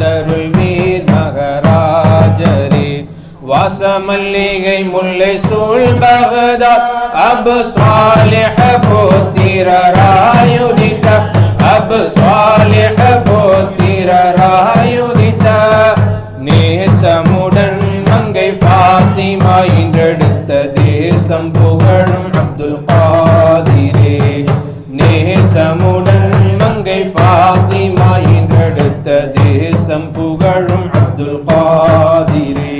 தருள்வீர் மகராஜரே. வாசமல்லிகை முல்லை சூழ் பகதா அபு சாலிஹ போத்திரராயுதித அபு சாலிஹ போத்திரராயுதித நேசமுடன் மங்கை ஃபாத்திமா இன்றெடுத்த தேசம் புகழும் அப்துல் காதிரே. நேசமுடன் மங்கை ஃபா புகழும் அப்துல் காதிரே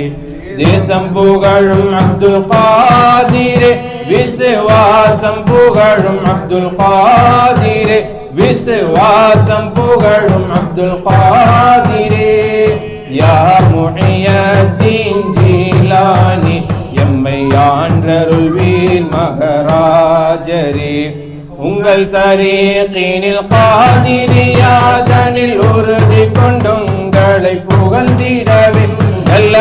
தேசம் புகழும் அப்துல் காதிரே விசுவாசம் புகழும் அப்துல் காதிரே விசுவாசம் புகழும் அப்துல் காதிரே யா முஹியத்தீன் ஜீலானி? எம்மை ஆன்றருள்வீர் மகராஜரே. உங்கள் தரீக்கினில் காதிரியா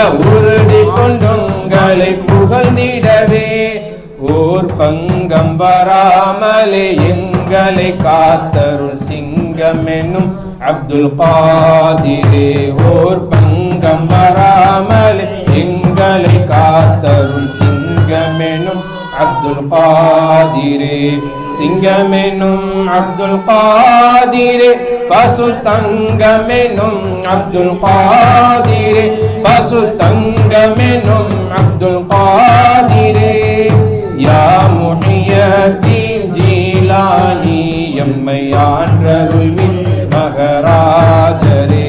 உறுதி கொண்டுங்களை புகழ்ந்திடவே. ஓர் பங்கம் வராமலே எங்களை காத்தருள் சிங்கம் என்னும் அப்துல் காதிரே. ஓர் பங்கம் வராமலே எங்களை காத்தருள் சிங்கம் என்னும் அப்துல் காதிரே. சிங்கமெனும் அப்துல் காதிரே. பசு தங்கமெனும் அப்துல் காதிரே. அரசு தங்கமெனும் அப்துல் காதிரே யா முனியத்தீம் ஜீலானி எம்மை ஆன்றருள்வின் மகராஜரே.